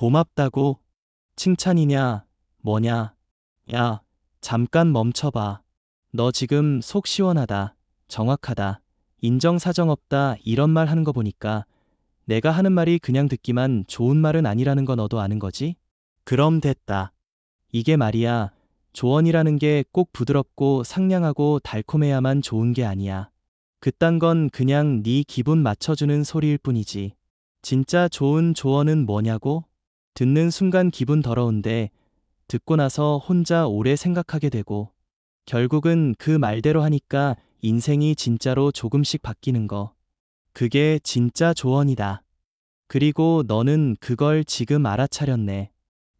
고맙다고? 칭찬이냐, 뭐냐? 야, 잠깐 멈춰봐. 너 지금 속 시원하다, 정확하다, 인정사정 없다 이런 말 하는 거 보니까 내가 하는 말이 그냥 듣기만 좋은 말은 아니라는 거 너도 아는 거지? 그럼 됐다. 이게 말이야. 조언이라는 게 꼭 부드럽고 상냥하고 달콤해야만 좋은 게 아니야. 그딴 건 그냥 네 기분 맞춰주는 소리일 뿐이지. 진짜 좋은 조언은 뭐냐고? 듣는 순간 기분 더러운데 듣고 나서 혼자 오래 생각하게 되고 결국은 그 말대로 하니까 인생이 진짜로 조금씩 바뀌는 거. 그게 진짜 조언이다. 그리고 너는 그걸 지금 알아차렸네.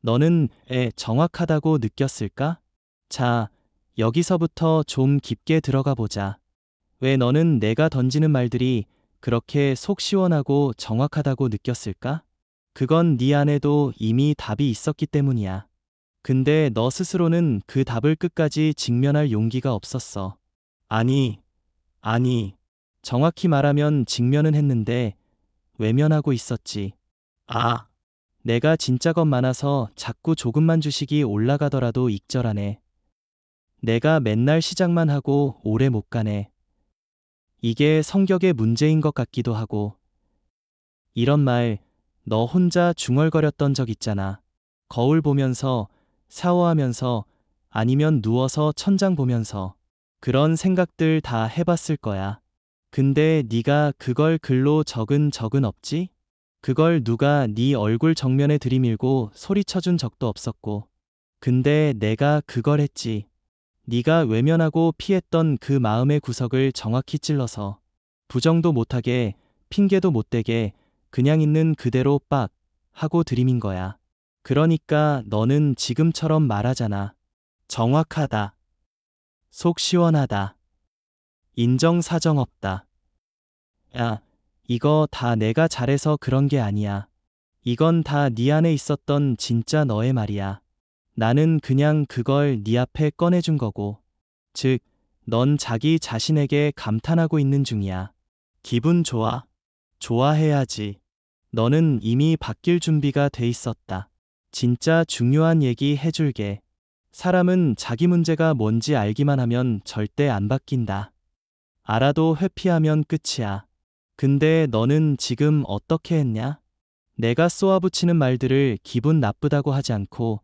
너는 에 정확하다고 느꼈을까? 자, 여기서부터 좀 깊게 들어가 보자. 왜 너는 내가 던지는 말들이 그렇게 속 시원하고 정확하다고 느꼈을까? 그건 네 안에도 이미 답이 있었기 때문이야. 근데 너 스스로는 그 답을 끝까지 직면할 용기가 없었어. 아니, 아니, 정확히 말하면 직면은 했는데 외면하고 있었지. 아, 내가 진짜 겁 많아서 자꾸 조금만 주식이 올라가더라도 익절하네. 내가 맨날 시작만 하고 오래 못 가네. 이게 성격의 문제인 것 같기도 하고. 이런 말, 너 혼자 중얼거렸던 적 있잖아. 거울 보면서, 샤워하면서, 아니면 누워서 천장 보면서. 그런 생각들 다 해봤을 거야. 근데 네가 그걸 글로 적은 적은 없지? 그걸 누가 네 얼굴 정면에 들이밀고 소리쳐준 적도 없었고. 근데 내가 그걸 했지. 네가 외면하고 피했던 그 마음의 구석을 정확히 찔러서 부정도 못하게 핑계도 못대게 그냥 있는 그대로 빡 하고 들이민 거야. 그러니까 너는 지금처럼 말하잖아. 정확하다. 속 시원하다. 인정사정 없다. 야, 이거 다 내가 잘해서 그런 게 아니야. 이건 다 네 안에 있었던 진짜 너의 말이야. 나는 그냥 그걸 네 앞에 꺼내준 거고. 즉, 넌 자기 자신에게 감탄하고 있는 중이야. 기분 좋아. 좋아해야지. 너는 이미 바뀔 준비가 돼 있었다. 진짜 중요한 얘기 해줄게. 사람은 자기 문제가 뭔지 알기만 하면 절대 안 바뀐다. 알아도 회피하면 끝이야. 근데 너는 지금 어떻게 했냐? 내가 쏘아붙이는 말들을 기분 나쁘다고 하지 않고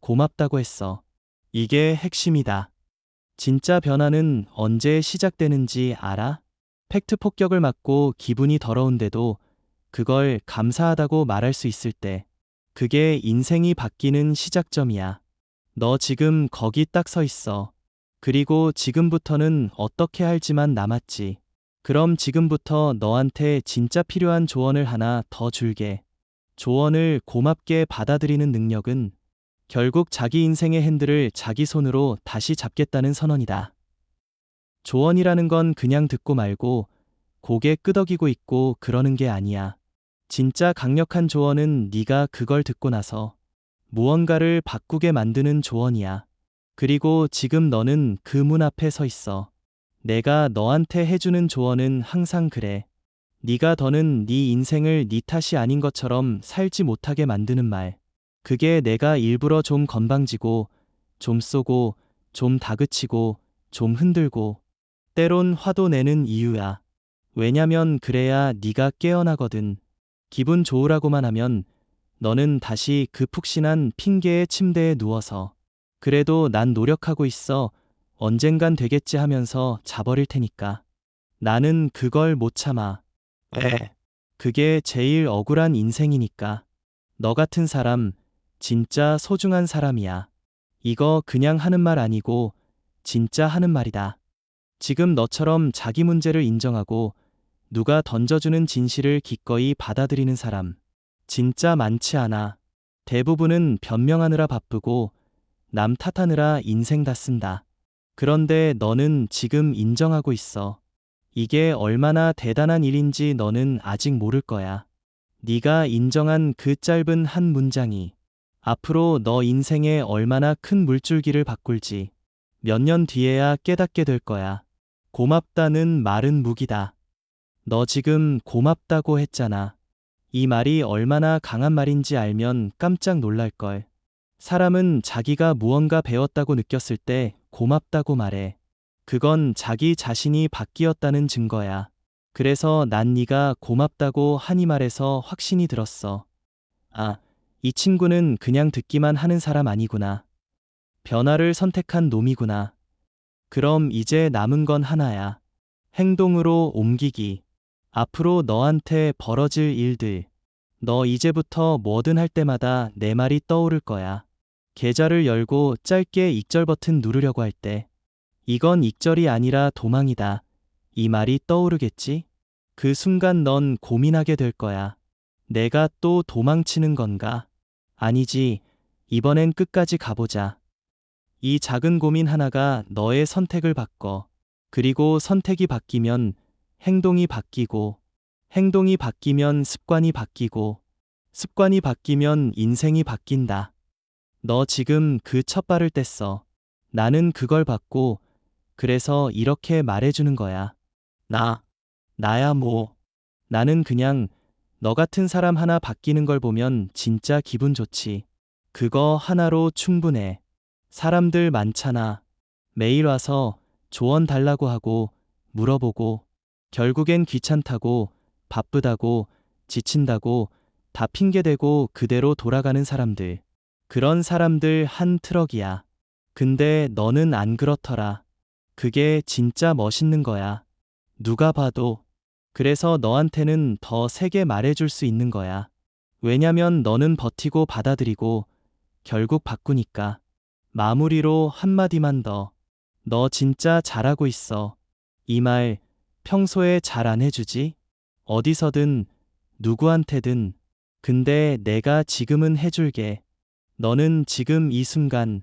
고맙다고 했어. 이게 핵심이다. 진짜 변화는 언제 시작되는지 알아? 팩트 폭격을 맞고 기분이 더러운데도 그걸 감사하다고 말할 수 있을 때 그게 인생이 바뀌는 시작점이야. 너 지금 거기 딱 서 있어. 그리고 지금부터는 어떻게 할지만 남았지. 그럼 지금부터 너한테 진짜 필요한 조언을 하나 더 줄게. 조언을 고맙게 받아들이는 능력은 결국 자기 인생의 핸들을 자기 손으로 다시 잡겠다는 선언이다. 조언이라는 건 그냥 듣고 말고 고개 끄덕이고 있고 그러는 게 아니야. 진짜 강력한 조언은 네가 그걸 듣고 나서 무언가를 바꾸게 만드는 조언이야. 그리고 지금 너는 그 문 앞에 서 있어. 내가 너한테 해주는 조언은 항상 그래. 네가 더는 네 인생을 네 탓이 아닌 것처럼 살지 못하게 만드는 말. 그게 내가 일부러 좀 건방지고, 좀 쏘고, 좀 다그치고, 좀 흔들고, 때론 화도 내는 이유야. 왜냐면 그래야 네가 깨어나거든. 기분 좋으라고만 하면 너는 다시 그 푹신한 핑계의 침대에 누워서 그래도 난 노력하고 있어. 언젠간 되겠지 하면서 자버릴 테니까. 나는 그걸 못 참아. 에. 그게 제일 억울한 인생이니까. 너 같은 사람, 진짜 소중한 사람이야. 이거 그냥 하는 말 아니고, 진짜 하는 말이다. 지금 너처럼 자기 문제를 인정하고, 누가 던져주는 진실을 기꺼이 받아들이는 사람. 진짜 많지 않아. 대부분은 변명하느라 바쁘고, 남 탓하느라 인생 다 쓴다. 그런데 너는 지금 인정하고 있어. 이게 얼마나 대단한 일인지 너는 아직 모를 거야. 네가 인정한 그 짧은 한 문장이 앞으로 너 인생에 얼마나 큰 물줄기를 바꿀지 몇 년 뒤에야 깨닫게 될 거야. 고맙다는 말은 무기다. 너 지금 고맙다고 했잖아. 이 말이 얼마나 강한 말인지 알면 깜짝 놀랄걸. 사람은 자기가 무언가 배웠다고 느꼈을 때 고맙다고 말해. 그건 자기 자신이 바뀌었다는 증거야. 그래서 난 네가 고맙다고 하니 말에서 확신이 들었어. 아, 이 친구는 그냥 듣기만 하는 사람 아니구나. 변화를 선택한 놈이구나. 그럼 이제 남은 건 하나야. 행동으로 옮기기. 앞으로 너한테 벌어질 일들. 너 이제부터 뭐든 할 때마다 내 말이 떠오를 거야. 계좌를 열고 짧게 익절 버튼 누르려고 할 때. 이건 익절이 아니라 도망이다. 이 말이 떠오르겠지? 그 순간 넌 고민하게 될 거야. 내가 또 도망치는 건가? 아니지. 이번엔 끝까지 가보자. 이 작은 고민 하나가 너의 선택을 바꿔. 그리고 선택이 바뀌면 행동이 바뀌고, 행동이 바뀌면 습관이 바뀌고, 습관이 바뀌면 인생이 바뀐다. 너 지금 그 첫 발을 뗐어. 나는 그걸 받고, 그래서 이렇게 말해주는 거야. 나, 나야 뭐. 나는 그냥 너 같은 사람 하나 바뀌는 걸 보면 진짜 기분 좋지. 그거 하나로 충분해. 사람들 많잖아. 매일 와서 조언 달라고 하고 물어보고 결국엔 귀찮다고 바쁘다고 지친다고 다 핑계대고 그대로 돌아가는 사람들. 그런 사람들 한 트럭이야. 근데 너는 안 그렇더라. 그게 진짜 멋있는 거야. 누가 봐도. 그래서 너한테는 더 세게 말해줄 수 있는 거야. 왜냐면 너는 버티고 받아들이고 결국 바꾸니까. 마무리로 한마디만 더. 너 진짜 잘하고 있어. 이 말 평소에 잘 안 해주지? 어디서든, 누구한테든. 근데 내가 지금은 해줄게. 너는 지금 이 순간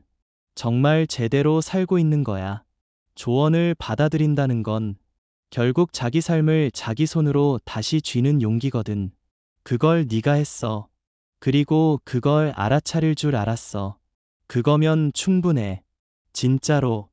정말 제대로 살고 있는 거야. 조언을 받아들인다는 건 결국 자기 삶을 자기 손으로 다시 쥐는 용기거든. 그걸 네가 했어. 그리고 그걸 알아차릴 줄 알았어. 그거면 충분해. 진짜로.